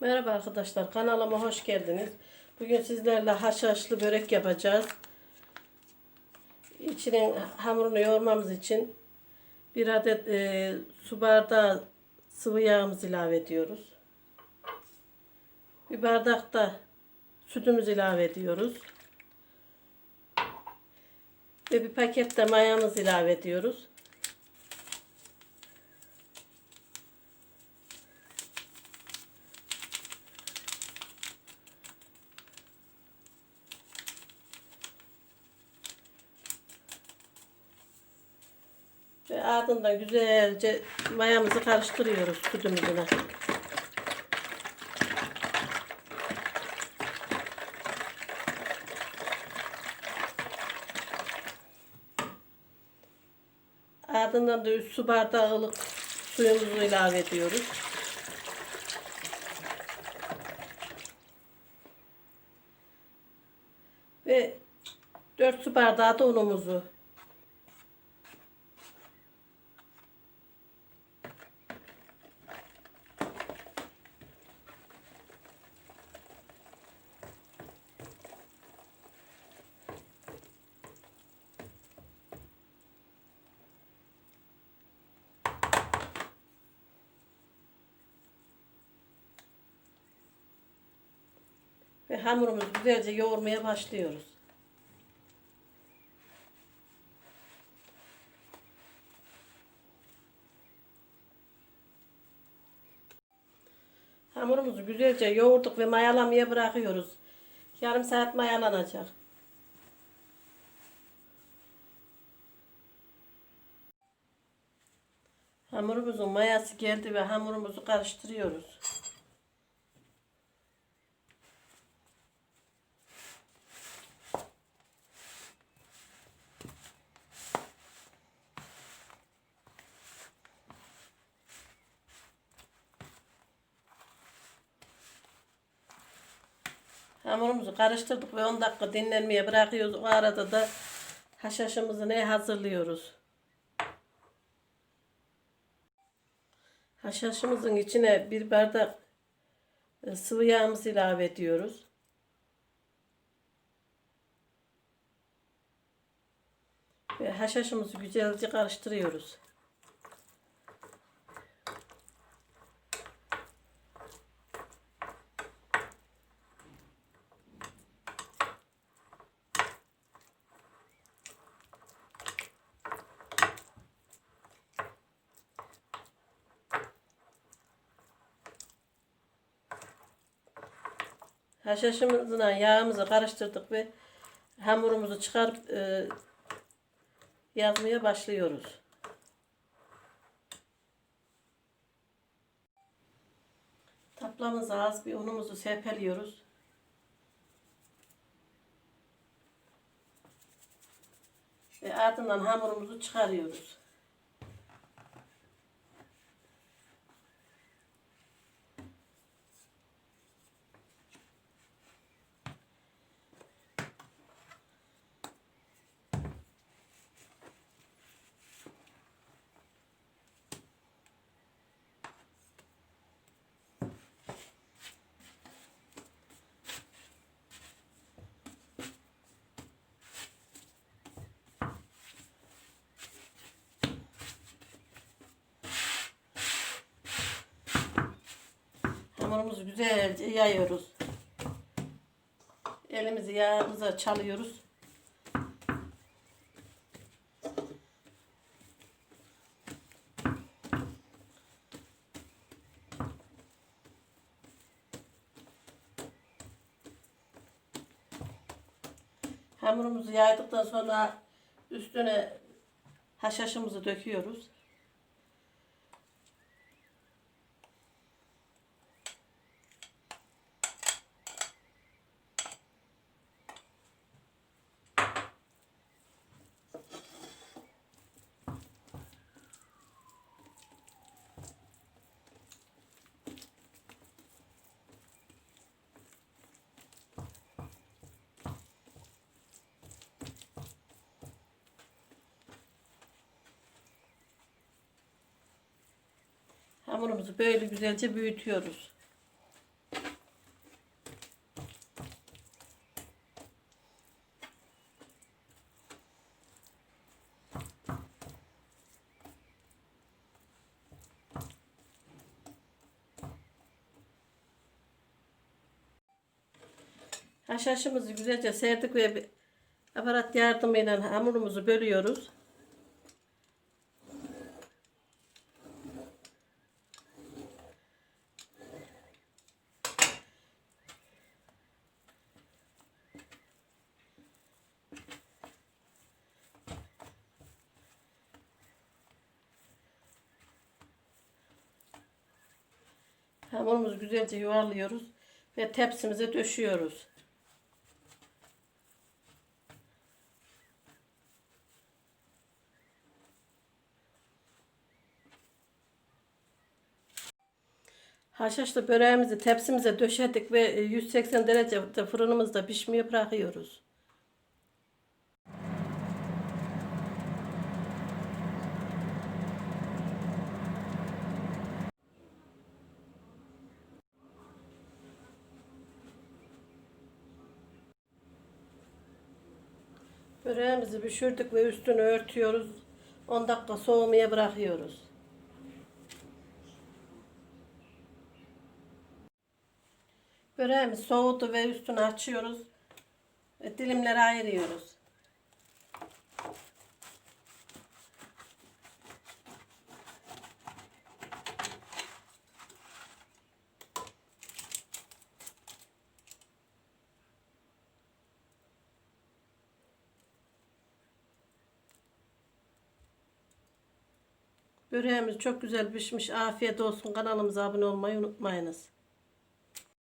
Merhaba arkadaşlar kanalıma hoş geldiniz. Bugün sizlerle haşhaşlı börek yapacağız. İçinin hamurunu yoğurmamız için bir adet e, su bardağı sıvı yağımızı ilave ediyoruz. Bir bardak da sütümüzü ilave ediyoruz. Ve bir paket de mayamızı ilave ediyoruz. Ve ardından güzelce mayamızı karıştırıyoruz sütümüzüne. Ardından da 3 su bardağı ılık suyumuzu ilave ediyoruz. Ve 4 su bardağı da unumuzu Ve hamurumuzu güzelce yoğurmaya başlıyoruz. Hamurumuzu güzelce yoğurduk ve mayalamaya bırakıyoruz. Yarım saat mayalanacak. Hamurumuzun mayası geldi ve hamurumuzu karıştırıyoruz. Hamurumuzu karıştırdık ve 10 dakika dinlenmeye bırakıyoruz. O arada da haşhaşımızı ne hazırlıyoruz? Haşhaşımızın içine bir bardak e, sıvı yağımızı ilave ediyoruz. Ve haşhaşımızı güzelce karıştırıyoruz. Haşhaşımızla yağımızı karıştırdık ve hamurumuzu çıkarıp e, yazmaya başlıyoruz. Taplamıza az bir unumuzu serpeliyoruz. Ve ardından hamurumuzu çıkarıyoruz. Hamurumuzu güzelce yayıyoruz. Elimizi yağımıza çalıyoruz. Hamurumuzu yaydıktan sonra üstüne haşhaşımızı döküyoruz. hamurumuzu böyle güzelce büyütüyoruz. Haşhaşımızı güzelce serdik ve aparat yardımıyla hamurumuzu bölüyoruz. Hamurumuzu güzelce yuvarlıyoruz ve tepsimize döşüyoruz. Haşhaşlı böreğimizi tepsimize döşedik ve e, 180 derecede fırınımızda pişmeye bırakıyoruz. Böreğimizi pişirdik ve üstünü örtüyoruz. 10 dakika soğumaya bırakıyoruz. Böreğimiz soğudu ve üstünü açıyoruz. Ve dilimlere ayırıyoruz. Böreğimiz çok güzel pişmiş. Afiyet olsun. Kanalımıza abone olmayı unutmayınız.